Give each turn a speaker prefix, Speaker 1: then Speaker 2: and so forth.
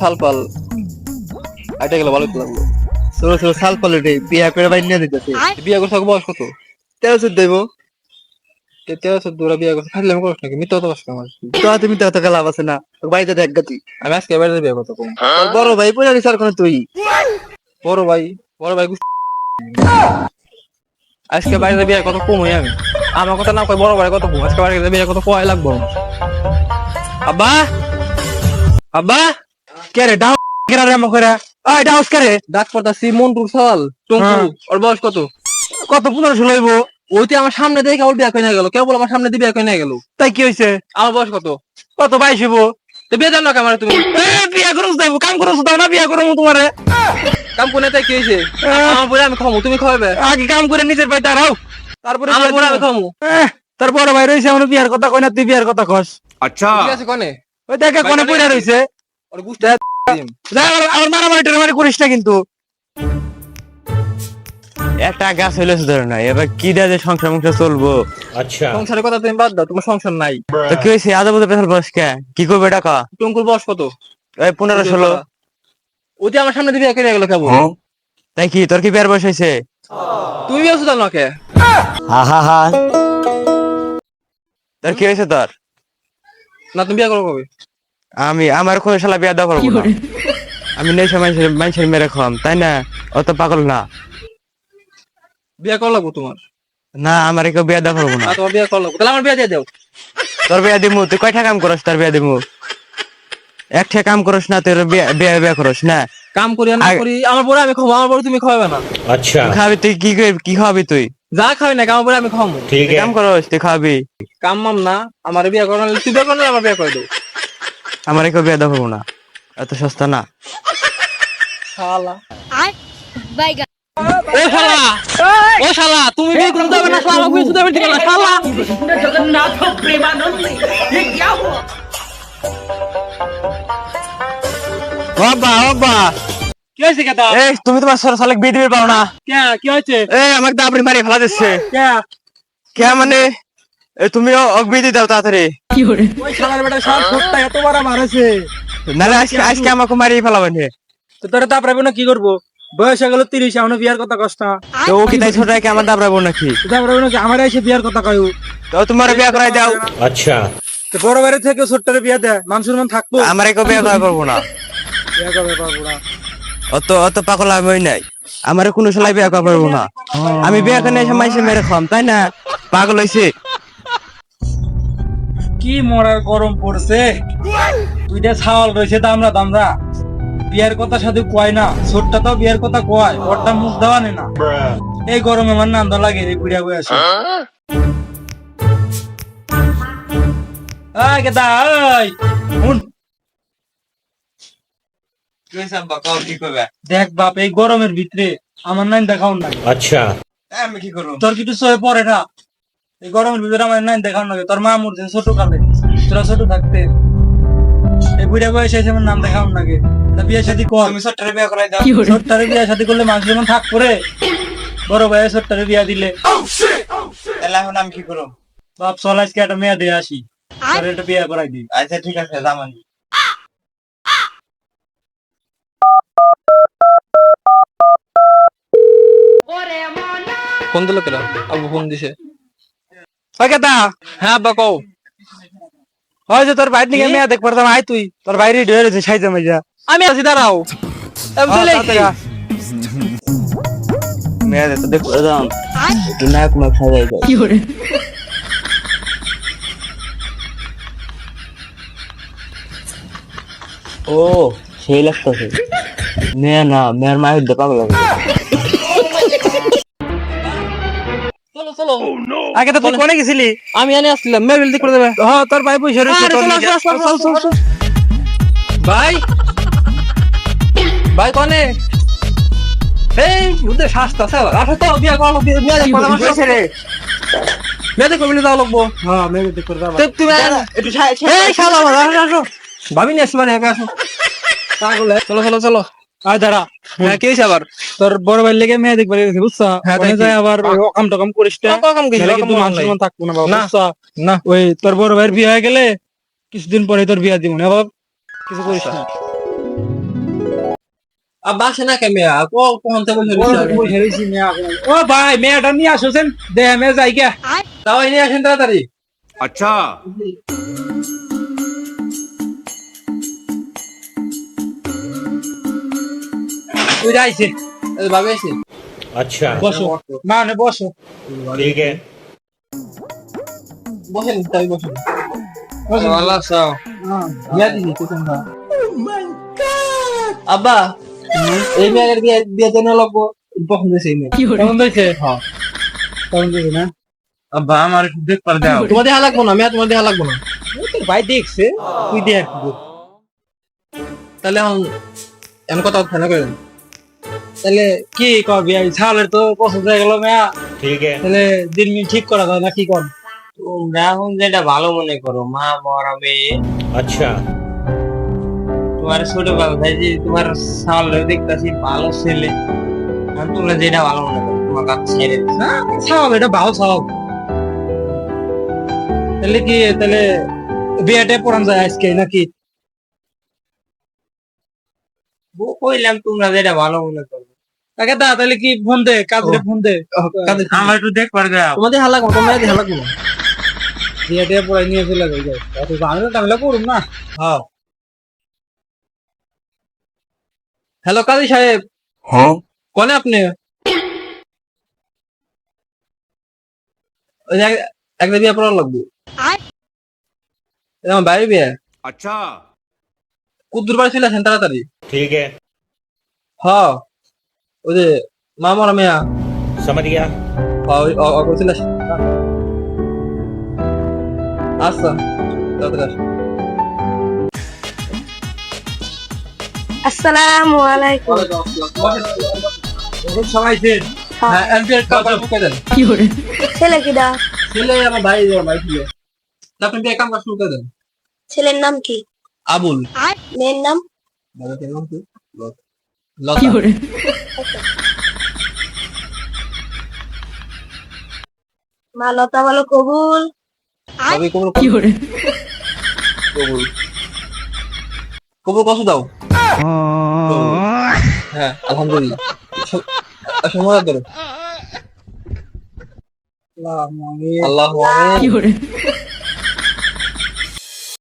Speaker 1: সাল পাল এটা গেলে ভালো লাগল। বিয়া করে নিয়ে দিতেছে বিয়া বয়স কত? তেরো চোদ্দ দেবো তেরো চোদ্দ, ওরা বিয়া করছে। নাকি? মিথ্যা কথা আমার তো তুমি লাভ আছে না। বাড়িতে দেখ গা আমি আজকে বাড়িতে বিয়া কথা কম। বড় ভাই পয়সা দিছে আর তুই? বড় ভাই বড় ভাই আজকে বাড়িতে বিয়ার কত কম হই আমি। আমার কথা না কয় বড় ভাই কত কম। আজকে বাড়িতে বিয়ার কত কয় লাগবো? আব্বা! আব্বা! কে ডাউ কেরা রে। আই ডাউস হ্যাঁ। ওর বয়স কত? কত আমার সামনে দেখে ওর বিয়া কইনা গেল। কেউ আমার সামনে বিয়া কইনা গেল। তাই কি হইছে? আমার বয়স কত? কত বাইশ হইব। তো বিয়ে তুমি? বিয়া কাম করছ দাও না বিয়া করমু তোমারে। কাম কোনে তাই কি হইছে? আমার বলে আমি খামু তুমি আগে কাম করে নিজের পায়ে দাঁড়াও। তারপরে আমার বলে আমি খামু। তারপর ভাই রইছে আমার বিয়ার কথা কইনা তুই বিয়ার কথা কস।
Speaker 2: আচ্ছা।
Speaker 1: ঠিক আছে কোনে। ওই দেখে পড়ে রইছে। হ্যাঁ, করিস না কিন্তু।
Speaker 3: একটা গাছ হইলে এবার কি সংসার চলবো?
Speaker 1: সংসারের কথা তুমি বাদ দাও তোমার সংসার নাই।
Speaker 3: কি হয়েছে?
Speaker 1: বয়স কত?
Speaker 3: পনেরো ষোলো।
Speaker 1: আমার সামনে
Speaker 3: তাই কি? তোর কি বিয়ার বয়স হয়েছে? কি হয়েছে
Speaker 1: না তুমি করো
Speaker 3: আমি আমার কোনো শালা বিয়া দেওয়া পারব না। আমি নেই মানুষের মানুষের মেরে খাম তাই না? অত পাগল না।
Speaker 1: বিয়া কর লাগবো তোমার?
Speaker 3: না আমার কেউ বিয়া দেওয়া পারব না।
Speaker 1: তোমার বিয়া কর লাগবো। তাহলে আমার বিয়া দিয়ে দাও।
Speaker 3: তোর বিয়া দিমু তুই কয়টা কাম করস তোর বিয়া দিমু? একটা কাম করস না তোর বিয়া বিয়া করস না?
Speaker 1: কাম করি না করি আমার পরে আমি খাব আমার পরে তুমি খাবে না।
Speaker 2: আচ্ছা।
Speaker 3: খাবি তুই কি কি খাবি তুই?
Speaker 1: যা খাবি না কাম পরে আমি খাব
Speaker 3: ঠিক
Speaker 2: আছে
Speaker 3: কাম করস তুই খাবি।
Speaker 1: কাম মাম না আমার বিয়া করার তুই বিয়া করলে আমার বিয়া করে দে।
Speaker 3: আমার কেউ বিয়া দেওয়া পারব না। এত সস্তা না।
Speaker 1: শালা।
Speaker 4: আর বাইগা
Speaker 1: ও শালা ও শালা তুমি বিয়ে করতে হবে না? শালা বিয়ে শুধু ঠিক না শালা।
Speaker 3: বাবা বাবা
Speaker 1: কি হয়েছে কেতা?
Speaker 3: এই তুমি তোমার সর সালেক বিয়ে দিবে পারো না।
Speaker 1: কে কি হয়েছে?
Speaker 3: এই আমাকে তো আপনি মারি ফেলা দিচ্ছে।
Speaker 1: কে?
Speaker 3: কে মানে? তুমিও অগবিদি দাও তাড়াতাড়ি।
Speaker 1: কি দাবরাবো না। কি করব? বয়স গেল তিরিশ এখনও বিয়ার কথা কষ্ট
Speaker 3: ও কি তাই ছোট রাখে আমার দাবরাবো নাকি?
Speaker 1: দাবরাবো নাকি? আমার এসে বিয়ার কথা কয়ু
Speaker 3: তো তোমার বিয়া করাই দাও।
Speaker 2: আচ্ছা।
Speaker 1: তো বড় বাড়ি থেকে দেয় মানুষের মন থাকব।
Speaker 3: আমার কেউ বিয়া করা না।
Speaker 1: পারব না।
Speaker 3: অত অত পাগল আমি নাই। আমার কোনো সময় বিয়া করা পারব না। আমি বিয়া করে সময় মেরে খাম তাই না? পাগল হয়েছে
Speaker 1: কি মরার গরম পড়ছে? তুইটা ছাওয়াল রয়েছে দামরা দামরা বিয়ার কথা সাথে কয় না ছোটটা তো বিয়ার কথা কয় ওরটা মুখ দেওয়া নেই না। এই গরমে আমার নান্দ লাগে এই বুড়িয়া বয়সে। আয় দেখ বাপ এই গরমের ভিতরে আমার নাই দেখাও না।
Speaker 2: আচ্ছা।
Speaker 3: আমি কি করব?
Speaker 1: তোর কিছু পরে পড়ে না। এই গরমের ভিতরে আমার নাইন দেখাও না তোর মা মরছে ছোট কালে। তোরা ছোট থাকতে। এই বুড়া বয়সে এসে আমার নাম বিয়ে শাদি কর।
Speaker 3: তুমি ছোট্ট বিয়া করাই দাও।
Speaker 1: ছোট্টারে বিয়ে শাদি করলে মানুষ যেমন থাক করে বড় ভাইয়ের বিয়া দিলে।
Speaker 3: তাহলে এখন আমি কি করব?
Speaker 1: বাপ চল আজকে একটা মেয়ে দিয়ে আসি। তোর একটা বিয়ে করাই দিই।
Speaker 3: আচ্ছা ঠিক আছে জামানি
Speaker 1: ফোন দিল কেন? আবু ফোন দিছে। ওই কেতা হ্যাঁ আব্বা কও হয় যে তোর বাইরে নিয়ে মেয়ে দেখ পারতাম আয় তুই তোর বাইরে ঢের রয়েছে সাইজে মাইজা আমি আছি দাঁড়াও আমি চলে এসেছি।
Speaker 3: মেয়ে তো দেখো দাম একটু নায়ক নায়ক সাজাই যায় ও সেই লাগতেছে মেয়ে না মেয়ের মায়ের দিয়ে পাগল হবে
Speaker 1: চলো চলো আগে তো তুই কোনে গেছিলি? আমি এনে আসছিলাম মেয়ে বিলদি করে দেবে। হ্যাঁ তোর ভাই পয়সা রয়েছে ভাই? ভাই কোনে? এই বুঝতে শাস্তা স্যার আসো তো বিয়া করো বিয়া সাথে রে। মেয়ে দেখো বিলে দাও লাগবো হ্যাঁ মেয়ে করে দাও তুমি
Speaker 3: একটু
Speaker 1: এই শালা আসো আসো। ভাবি নিয়ে আসবা না একা আসো। চলো চলো চলো। আয় দাঁড়া হ্যাঁ কেস আবার? তোর লেগে মেয়ে দেখবার গেছে হ্যাঁ, যায় আবার টকাম করিস না।
Speaker 3: অকাম
Speaker 1: করিস না কিন্তু গেলে কিছুদিন পরে তোর বিয়া দিব না বাবা। কিছু করিস আচ্ছা। না। বাসে না কে মেয়া কো কোন
Speaker 2: ভাই মেয়েটা নিয়ে আসছেন? দেহ মেয়ে যাই কে
Speaker 1: তাও নিয়ে আসেন তাড়াতাড়ি।
Speaker 5: আচ্ছা।
Speaker 1: ওইটা আইছে। ভাবে আইছে।
Speaker 5: আচ্ছা।
Speaker 2: বসো। মানে বসো।
Speaker 5: ঠিক আছে।
Speaker 1: বসেন তাই আল্লাহ সাও
Speaker 2: হ্যাঁ
Speaker 1: আব্বা এই বিয়ে বিয়ে লাগবো। পছন্দ সেই মেয়ে।
Speaker 2: পছন্দ
Speaker 1: হ্যাঁ।
Speaker 2: পছন্দ না?
Speaker 3: আব্বা আমার দেখ পার দাও।
Speaker 1: তোমার লাগবো না মেয়ে তোমার দেখা লাগবো না।
Speaker 2: ভাই দেখছে তুই দেখ।
Speaker 1: তাহলে এখন এমন কথা ফেলা করেন
Speaker 2: তাহলে কি কবি আমি? ছাগলের তো পছন্দ হয়ে গেল মেয়া।
Speaker 5: ঠিক
Speaker 2: তাহলে দিন মিন ঠিক করা যায় না কি কর?
Speaker 3: তোমরা এখন যেটা ভালো মনে করো মা মরবে
Speaker 5: আচ্ছা।
Speaker 3: তোমার ছোটবেলা থেকে তোমার ছাগলের দেখতেছি ভালো ছেলে। তোমরা যেটা ভালো মনে করো তোমার কাছে ছেড়ে
Speaker 2: ছাগল এটা ভালো ছাগল তাহলে কি তাহলে বিয়েটা পড়ান যায় আজকে নাকি?
Speaker 3: কইলাম তোমরা যেটা ভালো মনে করো।
Speaker 2: তাকে দা তাহলে কি ফোন দে? কাজরে ফোন দে।
Speaker 3: আমার একটু দেখ পার গা
Speaker 1: তোমাদের হালা কত মেয়ে হালা কি দিয়ে
Speaker 2: দিয়ে পড়াই নিয়ে চলে যাই যাই আমি তো করুম না।
Speaker 1: হ্যাঁ। হ্যালো কাজী সাহেব। হ্যাঁ। আপনি? বিয়ে পড়া লাগবে। আমার বিয়ে।
Speaker 5: আচ্ছা।
Speaker 1: কুদ্দুর বাড়ি চলে আসেন তাড়াতাড়ি।
Speaker 5: ঠিক
Speaker 1: হ্যাঁ। ওই যে মা মরা মেয়া সামারিয়া আচ্ছা
Speaker 4: আসসালামু আলাইকুম
Speaker 1: সবাই দেন হ্যাঁ দেন কি
Speaker 4: ছেলে কি দা
Speaker 1: ছেলে আমার ভাই আমার ভাই কাম করে দেন
Speaker 4: ছেলের নাম কি
Speaker 1: আবুল
Speaker 4: মেয়ের নাম
Speaker 1: মেয়ের নাম কি
Speaker 4: মা লতা বলো কবুল।
Speaker 1: কবুল কবুল। কবুল কত দাও। হ্যাঁ আলহামদুলিল্লাহ। সময় ধরো আল্লাহ আমিন